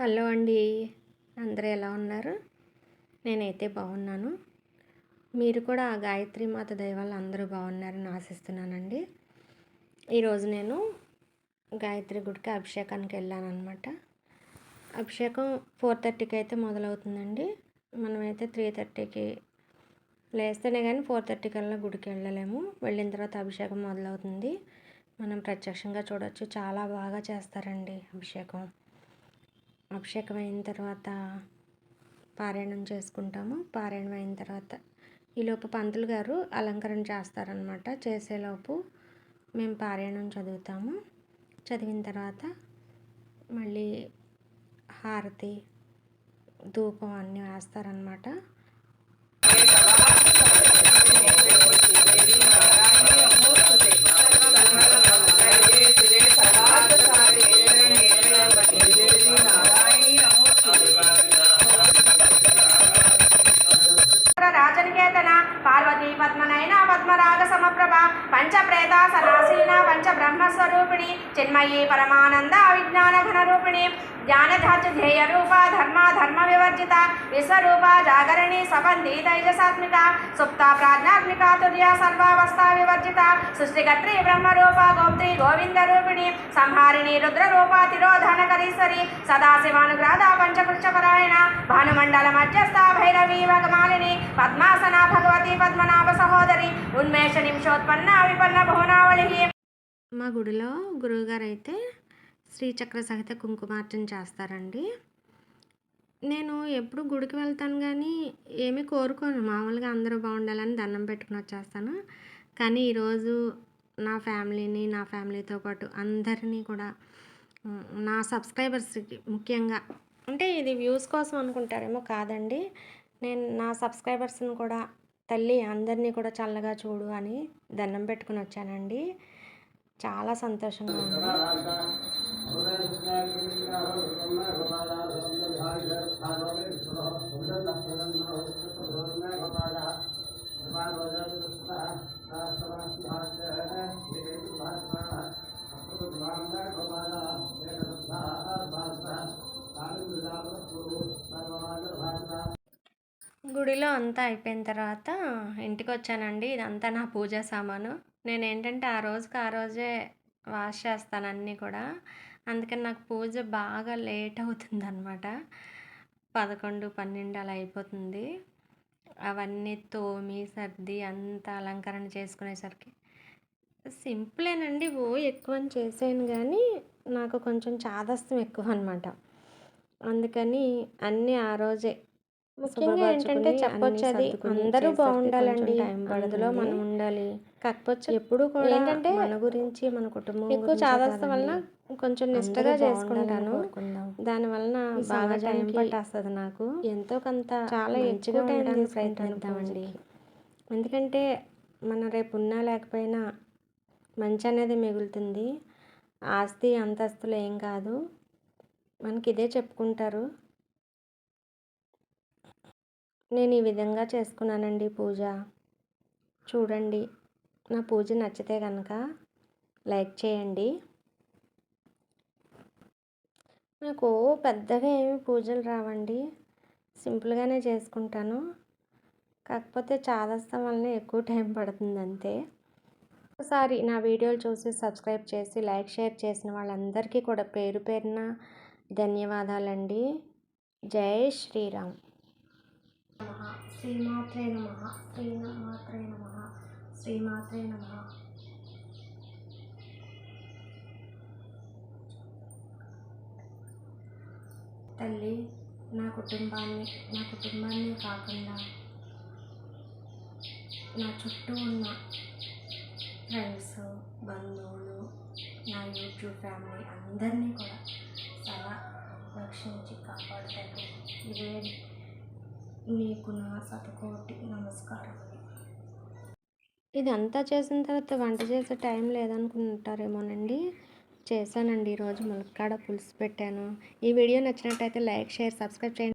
Hello అండి. అందరూ ఎలా ఉన్నారు? నేనైతే బాగున్నాను. మీరు కూడా ఆ గాయత్రి మాత దైవాలు అందరూ బాగున్నారని ఆశిస్తున్నానండి. ఈరోజు నేను గాయత్రి గుడికి అభిషేకానికి వెళ్ళాను అనమాట అభిషేకం ఫోర్ థర్టీకి అయితే మొదలవుతుందండి. మనమైతే త్రీ థర్టీకి లేస్తేనే కానీ ఫోర్ థర్టీ కల్లా గుడికి వెళ్ళలేము. వెళ్ళిన తర్వాత అభిషేకం మొదలవుతుంది. మనం ప్రత్యక్షంగా చూడొచ్చు. చాలా బాగా చేస్తారండి అభిషేకం. అభిషేకం అయిన తర్వాత పారాయణం చేసుకుంటాము. పారాయణం అయిన తర్వాత ఈలోపు పంతులు గారు అలంకరణ చేస్తారనమాట చేసేలోపు మేము పారాయణం చదువుతాము. చదివిన తర్వాత మళ్ళీ హారతి ధూపం అన్నీ వేస్తారనమాట పద్మనయన పద్మరాగ సమప్రభ పంచప్రేత సనాసీన పంచ బ్రహ్మస్వరూప रूपिणी चिन्मये परमानंद अविज्ञान घन रूपिणी ज्ञान धाच ध्येय रूप धर्मा धर्म विवर्जिता विश्वरूपा, जागरणी सबंधी तैजसात्मिका, सुप्ता, प्राज्ञात्मिका तुर्या सर्वावस्था विवर्जिता, सृष्टिकर्त्री, ब्रह्मरूपा गोप्त्री गोविंद रूपिणी संहारिणी, रुद्ररूपा सदा सदाशिवानुग्राधा पंचकृष्णपरायण भानुमंडल मध्यस्था भैरवी भगमालिनी पद्मासना, भगवती पद्मनाभ सहोदरी उन्मेष निमशोत्पन्ना विपन्न भुवनावली మా గుడిలో గురువుగారు అయితే శ్రీచక్ర సహిత కుంకుమార్చన చేస్తారండి. నేను ఎప్పుడు గుడికి వెళ్తాను కానీ ఏమీ కోరుకోను. మామూలుగా అందరూ బాగుండాలని దండం పెట్టుకుని వచ్చేస్తాను. కానీ ఈరోజు నా ఫ్యామిలీని నా ఫ్యామిలీతో పాటు అందరినీ కూడా నా సబ్స్క్రైబర్స్కి ముఖ్యంగా అంటే ఇది వ్యూస్ కోసం అనుకుంటారేమో కాదండి. నేను నా సబ్స్క్రైబర్స్ని కూడా తల్లి అందరినీ కూడా చల్లగా చూడు అని దండం పెట్టుకుని వచ్చానండి. చాలా సంతోషంగా ఉంది. గుడిలో అంతా అయిపోయిన తర్వాత ఇంటికి వచ్చానండి ఇదంతా నా పూజా సామాను. నేను ఏంటంటే ఆ రోజుకి ఆ రోజే వాష్ చేస్తాను అన్నీ కూడా. అందుకని నాకు పూజ బాగా లేట్ అవుతుంది అనమాట పదకొండు పన్నెండు అలా అయిపోతుంది. అవన్నీ తోమి సర్ది అంతా అలంకరణ చేసుకునేసరికి సింపులేనండి. ఓ ఎక్కువ అని చేసాను కానీ నాకు కొంచెం చాదస్తం ఎక్కువ అనమాట అందుకని అన్నీ ఆ రోజే. ముఖ్యంగా ఏంటంటే చెప్పొచ్చు అది అందరూ బాగుండాలండి. టైం పడదులో మనం ఉండాలి. కాకపోతే ఎప్పుడు కూడా ఏంటంటే మన గురించి మన కుటుంబం ఎక్కువ చాదస్తం వలన కొంచెం నిష్టగా చేసుకుంటాను. దాని వలన బాగా టైం పట్టేస్తుంది నాకు. ఎంతో కొంత చాలా ఎక్కువ టైం ప్రయత్నిద్దామండి. ఎందుకంటే మన రేపు ఉన్నా లేకపోయినా మంచి అనేది మిగులుతుంది. ఆస్తి అంతస్తులు ఏం కాదు. మనకి ఇదే చెప్పుకుంటారు. నేను ఈ విధంగా చేసుకున్నానండి పూజ. చూడండి. నా పూజ నచ్చితే కనుక లైక్ చేయండి. నాకు పెద్దగా ఏమి పూజలు రావండి. సింపుల్గానే చేసుకుంటాను. కాకపోతే చాదస్తం వల్లనే ఎక్కువ టైం పడుతుంది అంతే. ఒకసారి నా వీడియోలు చూసి సబ్స్క్రైబ్ చేసి లైక్ షేర్ చేసిన వాళ్ళందరికీ కూడా పేరు పేరున ధన్యవాదాలండి. జై శ్రీరామ్. శ్రీమాత్రే నమ. శ్రీమాత్రే నమ. శ్రీమాత్రే నమ. తల్లి నా కుటుంబాన్ని నా కుటుంబాన్ని కాకుండా నా చుట్టూ ఉన్న ఫ్రెండ్స్ బంధువులు నా యూట్యూబ్ ఫ్యామిలీ అందరినీ కూడా చాలా రక్షించి కాపాడుతాను. ఇదే నీకు నా సతకోటి నమస్కారం. ఇదంతా చేసిన తర్వాత వంట చేసే టైం లేదనుకుంటారేమోనండి. చేశానండి ఈరోజు ములక్కాడ పులుసు పెట్టాను. ఈ వీడియో నచ్చినట్టయితే లైక్ షేర్ సబ్స్క్రైబ్ చేయండి.